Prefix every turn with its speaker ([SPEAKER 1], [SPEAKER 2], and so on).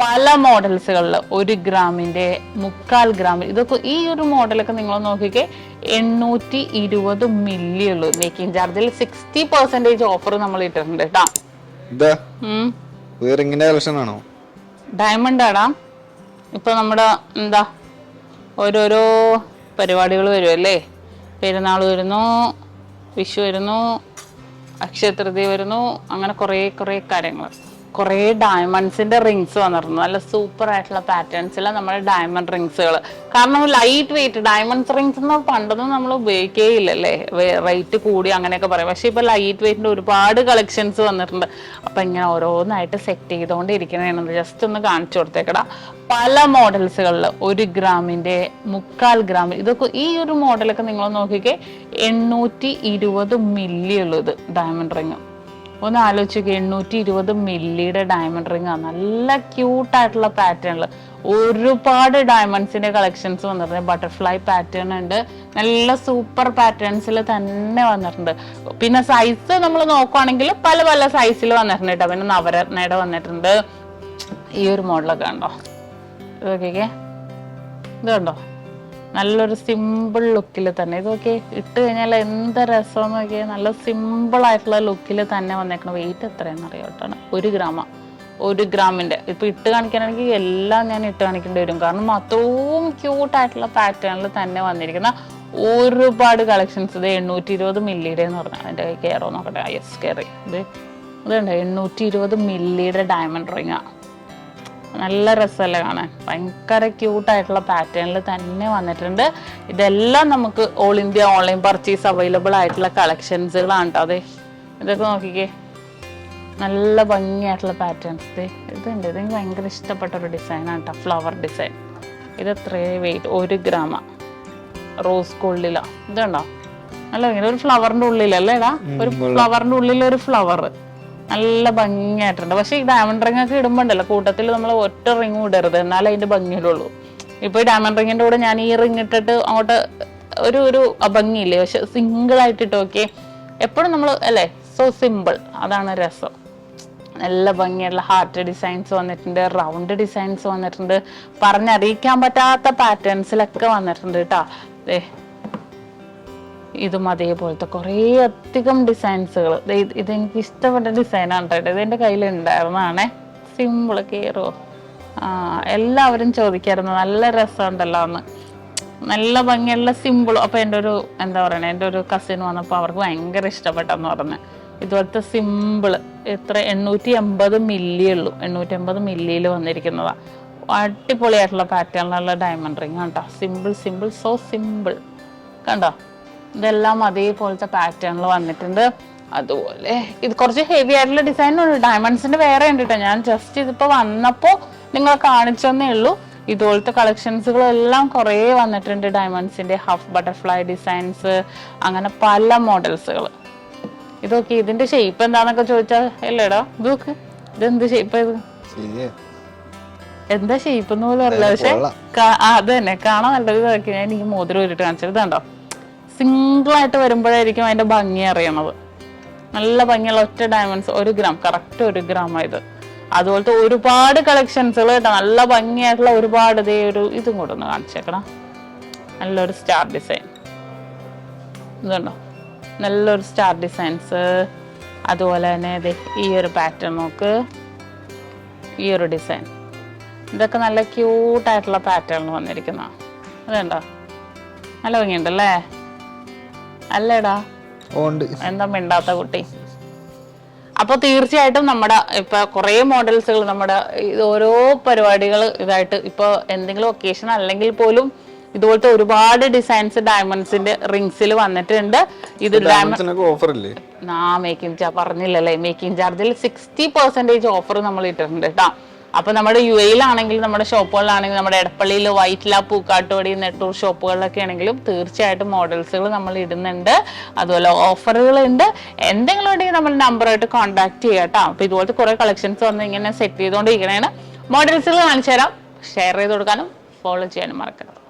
[SPEAKER 1] പല മോഡൽസുകളിൽ ഒരു ഗ്രാമിന്റെ മുക്കാൽ ഗ്രാമിൽ ഇതൊക്കെ ഈ ഒരു മോഡലൊക്കെ നിങ്ങൾ നോക്കിക്കേ എണ്ണൂറ്റി ഇരുപത് മില്ലി ഉള്ളൂ. മേക്കിംഗ് ചാർജിൽ സിക്സ്റ്റി പെർസെന്റേജ് ഓഫർ നമ്മൾ ഇട്ടിട്ടുണ്ട് കേട്ടാ. ഡയമണ്ട് ആടാ. ഇപ്പൊ നമ്മുടെ എന്താ ഓരോരോ പരിപാടികൾ വരുമല്ലേ പെരുന്നാൾ വരുന്നു വിഷു വരുന്നു അക്ഷയ തൃതി വരുന്നു അങ്ങനെ കുറേ കുറേ കാര്യങ്ങൾ. കുറേ ഡയമണ്ട്സിന്റെ റിങ്സ് വന്നിരുന്നു നല്ല സൂപ്പർ ആയിട്ടുള്ള പാറ്റേൺസിലെ നമ്മുടെ ഡയമണ്ട് റിങ്സുകൾ കാരണം ലൈറ്റ് വെയിറ്റ് ഡയമണ്ട് റിങ്സ് എന്ന് പണ്ടൊന്നും നമ്മൾ ഉപയോഗിക്കേയില്ലല്ലേ? റേറ്റ് കൂടി അങ്ങനെയൊക്കെ പറയും. പക്ഷെ ഇപ്പൊ ലൈറ്റ് വെയിറ്റിന്റെ ഒരുപാട് കളക്ഷൻസ് വന്നിട്ടുണ്ട്. അപ്പൊ ഇങ്ങനെ ഓരോന്നായിട്ട് സെറ്റ് ചെയ്തുകൊണ്ടിരിക്കണേന്ന് ജസ്റ്റ് ഒന്ന് കാണിച്ചു കൊടുത്തേക്കടാ. പല മോഡൽസുകളിൽ ഒരു ഗ്രാമിന്റെ മുക്കാൽ ഗ്രാം. ഇതൊക്കെ ഈ ഒരു മോഡലൊക്കെ നിങ്ങൾ നോക്കിക്കേ എണ്ണൂറ്റി ഇരുപത് മില്ലി ഉള്ളൂ ഇത് ഡയമണ്ട് റിങ് ഒന്ന് ആലോചിക്കുക എണ്ണൂറ്റി ഇരുപത് മില്ലിയുടെ ഡയമണ്ട് റിംഗ് ആണ് നല്ല ക്യൂട്ടായിട്ടുള്ള പാറ്റേണിൽ ഒരുപാട് ഡയമണ്ട്സിന്റെ കളക്ഷൻസ് വന്നിട്ടുണ്ട്. ബട്ടർഫ്ലൈ പാറ്റേൺ ഉണ്ട്. നല്ല സൂപ്പർ പാറ്റേൺസിൽ തന്നെ വന്നിട്ടുണ്ട്. പിന്നെ സൈസ് നമ്മൾ നോക്കുവാണെങ്കിൽ പല പല സൈസിൽ വന്നിട്ടുണ്ട് കേട്ടോ പിന്നെ നവരത്നയുടെ വന്നിട്ടുണ്ട്. ഈ ഒരു മോഡലൊക്കെ ഉണ്ടോ ഇതൊക്കെ ഇതുണ്ടോ ഇത് കണ്ടോ? നല്ലൊരു സിമ്പിൾ ലുക്കിൽ തന്നെ. ഇതൊക്കെ ഇട്ട് കഴിഞ്ഞാൽ എന്ത് രസം നോക്കിയാൽ നല്ല സിമ്പിൾ ആയിട്ടുള്ള ലുക്കിൽ തന്നെ വന്നേക്കണം വെയിറ്റ് എത്രയാണെന്ന് അറിയാട്ടാണ് ഒരു ഗ്രാമ. ഒരു ഗ്രാമിന്റെ ഇപ്പൊ ഇട്ട് കാണിക്കാനാണെങ്കിൽ എല്ലാം ഞാൻ ഇട്ട് കാണിക്കേണ്ടി വരും. കാരണം അത്രയും ക്യൂട്ടായിട്ടുള്ള പാറ്റേണിൽ തന്നെ വന്നിരിക്കുന്ന ഒരുപാട് കളക്ഷൻസ് ഇത് എണ്ണൂറ്റി ഇരുപത് മില്ലിയുടെ എന്ന് പറഞ്ഞാൽ അതിന്റെ കയറോ നോക്കട്ടെ എസ് കയറി ഇത് അതുണ്ട് എണ്ണൂറ്റി ഇരുപത് മില്ലിയുടെ ഡയമണ്ട് റിങ്ങാ നല്ല രസമല്ലേ കാണാൻ. ഭയങ്കര ക്യൂട്ടായിട്ടുള്ള പാറ്റേണിൽ തന്നെ വന്നിട്ടുണ്ട്. ഇതെല്ലാം നമുക്ക് all India online purchase available ആയിട്ടുള്ള കളക്ഷൻസുകളാണ് കേട്ടോ അതെ. ഇതൊക്കെ നോക്കിക്കേ. നല്ല ഭംഗിയായിട്ടുള്ള പാറ്റേൺസ് ഇത് ഇതുണ്ട്. ഇത് എനിക്ക് ഭയങ്കര ഇഷ്ടപ്പെട്ട ഒരു ഡിസൈനാണ് കേട്ടോ ഫ്ലവർ ഡിസൈൻ ഇത് എത്രയേ വെയിറ്റ് ഒരു ഗ്രാമ റോസ് ഗോൾഡിലാ ഇതുണ്ടോ? അല്ല ഭംഗി ഒരു ഫ്ലവറിന്റെ ഉള്ളിലല്ലേടാ ഒരു ഫ്ലവറിന്റെ ഉള്ളിൽ ഒരു ഫ്ലവർ നല്ല ഭംഗിയായിട്ടുണ്ട്. പക്ഷെ ഈ ഡയമണ്ട് റിംഗ് ഒക്കെ ഇടുമ്പോണ്ടല്ലോ കൂട്ടത്തിൽ നമ്മൾ ഒറ്റ റിംഗ് ഇടരുത്. എന്നാലേ അതിന്റെ ഭംഗിയിലുള്ളൂ. ഇപ്പൊ ഈ ഡയമണ്ട് റിങ്ങിന്റെ കൂടെ ഞാൻ ഈ റിംഗ് ഇട്ടിട്ട് അങ്ങോട്ട് ഒരു ഒരു അഭംഗിയില്ലേ പക്ഷെ സിംഗിൾ ആയിട്ട് ഇട്ട് നോക്കിയേ എപ്പോഴും നമ്മൾ അല്ലേ? സോ സിമ്പിൾ അതാണ് രസം. നല്ല ഭംഗിയുള്ള ഹാർട്ട് ഡിസൈൻസ് വന്നിട്ടുണ്ട് റൗണ്ട് ഡിസൈൻസ് വന്നിട്ടുണ്ട്. പറഞ്ഞറിയിക്കാൻ പറ്റാത്ത പാറ്റേൺസിലൊക്കെ വന്നിട്ടുണ്ട് കേട്ടോ ഇതും അതേപോലത്തെ കുറേ അധികം ഡിസൈൻസുകൾ ഇതെനിക്ക് ഇഷ്ടപ്പെട്ട ഡിസൈനാണ് കേട്ടോ ഇത്. എന്റെ കയ്യിൽ ഉണ്ടായിരുന്നാണേ സിമ്പിൾ ആ എല്ലാവരും ചോദിക്കായിരുന്നു. നല്ല രസമുണ്ടല്ലോ എന്ന് നല്ല ഭംഗിയുള്ള സിമ്പിളും അപ്പോൾ എന്റെ ഒരു എന്താ പറയണേ എന്റെ ഒരു കസിൻ വന്നപ്പോൾ അവർക്ക് ഭയങ്കര ഇഷ്ടപ്പെട്ടെന്ന് പറഞ്ഞ്. ഇതുപോലത്തെ സിമ്പിൾ എത്ര എണ്ണൂറ്റി എൺപത് മില്ലി ഉള്ളൂ. എണ്ണൂറ്റി എൺപത് മില്ലിയിൽ വന്നിരിക്കുന്നതാ. അടിപൊളിയായിട്ടുള്ള പാറ്റേണിലുള്ള ഡയമണ്ട് റിങ് കണ്ടോ സിമ്പിൾ സിമ്പിൾ സോ സിമ്പിൾ കണ്ടോ? ഇതെല്ലാം അതേപോലത്തെ പാറ്റേണിൽ വന്നിട്ടുണ്ട്. അതുപോലെ ഇത് കുറച്ച് ഹെവി ആയിട്ടുള്ള ഡിസൈൻ ഉണ്ട് ഡയമണ്ട്സിന്റെ വേറെ ഉണ്ട് കേട്ടോ ഞാൻ ജസ്റ്റ് ഇതിപ്പോ വന്നപ്പോ നിങ്ങൾ കാണിച്ചെന്നേ ഉള്ളൂ. ഇതുപോലത്തെ കളക്ഷൻസുകളെല്ലാം കുറേ വന്നിട്ടുണ്ട് ഡയമണ്ട്സിന്റെ ഹാഫ് ബട്ടർഫ്ലൈ ഡിസൈൻസ് അങ്ങനെ പല മോഡൽസുകൾ ഇതൊക്കെ ഇതിന്റെ ഷേപ്പ് എന്താന്നൊക്കെ ചോദിച്ചാൽ അല്ലേടാ ഇതൊക്കെ ഇതെന്ത് ഷേപ്പ് ഇത്? എന്താ ഷേപ്പ് എന്ന് പോലും അറിയില്ല. പക്ഷെ അത് തന്നെ. കാണാൻ നല്ലത് ഇതൊക്കെ. ഞാൻ ഈ മോതിരം ഇട്ട് കാണിച്ചത്. ഇതുണ്ടോ? സിംഗിൾ ആയിട്ട് വരുമ്പോഴായിരിക്കും അതിന്റെ ഭംഗി അറിയണത്. നല്ല ഭംഗിയുള്ള ഒറ്റ ഡയമണ്ട്സ് ഒരു ഗ്രാം കറക്റ്റ് ഒരു ഗ്രാം ആയത് അതുപോലത്തെ ഒരുപാട് കളക്ഷൻസ് കേട്ടോ. നല്ല ഭംഗിയായിട്ടുള്ള ഒരുപാട് ഇതേ ഒരു ഇതും കൂടെ ഒന്ന് കാണിച്ചേക്കണം നല്ലൊരു സ്റ്റാർ ഡിസൈൻ ഇതുണ്ടോ നല്ലൊരു സ്റ്റാർ ഡിസൈൻസ് അതുപോലെ തന്നെ ദേ ഈ ഒരു പാറ്റേൺ നോക്ക്. ഈ ഒരു ഡിസൈൻ ഇതൊക്കെ നല്ല ക്യൂട്ടായിട്ടുള്ള പാറ്റേണിൽ വന്നിരിക്കുന്ന. അതുണ്ടോ നല്ല ഭംഗിയുണ്ടല്ലേ? അല്ലേടാ? എന്താ മിണ്ടാത്ത കുട്ടി? അപ്പൊ തീർച്ചയായിട്ടും നമ്മുടെ ഇപ്പൊ കുറെ മോഡൽസുകൾ നമ്മുടെ ഓരോ പരിപാടികൾ ഇതായിട്ട് ഇപ്പൊ എന്തെങ്കിലും ഒക്കേഷൻ അല്ലെങ്കിൽ പോലും ഇതുപോലത്തെ ഒരുപാട് ഡിസൈൻസ് ഡയമണ്ട്സിന്റെ റിങ്സിൽ വന്നിട്ടുണ്ട്. ഇത് ഡയമണ്ട് ആ മേക്കിംഗ് ചാർജ് പറഞ്ഞില്ലല്ലേ? മേക്കിംഗ് ചാർജിൽ സിക്സ്റ്റി പെർസെന്റേജ് ഓഫർ നമ്മൾ ഇട്ടിട്ടുണ്ട് കേട്ടോ അപ്പൊ നമ്മുടെ യു എയിലാണെങ്കിൽ നമ്മുടെ ഷോപ്പുകളിലാണെങ്കിൽ നമ്മുടെ എടപ്പള്ളിയിൽ വൈറ്റില പൂക്കാട്ടുപടി നെട്ടൂർ ഷോപ്പുകളിലൊക്കെ ആണെങ്കിലും തീർച്ചയായിട്ടും മോഡൽസുകൾ നമ്മൾ ഇടുന്നുണ്ട്. അതുപോലെ ഓഫറുകൾ ഉണ്ട് എന്തെങ്കിലും ഉണ്ടെങ്കിൽ നമ്മൾ നമ്പറായിട്ട് കോൺടാക്ട് ചെയ്യാം കേട്ടോ. അപ്പൊ ഇതുപോലത്തെ കുറെ കളക്ഷൻസ് വന്ന് ഇങ്ങനെ സെറ്റ് ചെയ്തുകൊണ്ടിരിക്കണേണ്. മോഡൽസുകൾ കാണിച്ചു തരാം ഷെയർ ചെയ്ത് കൊടുക്കാനും ഫോളോ ചെയ്യാനും മറക്കരുത്.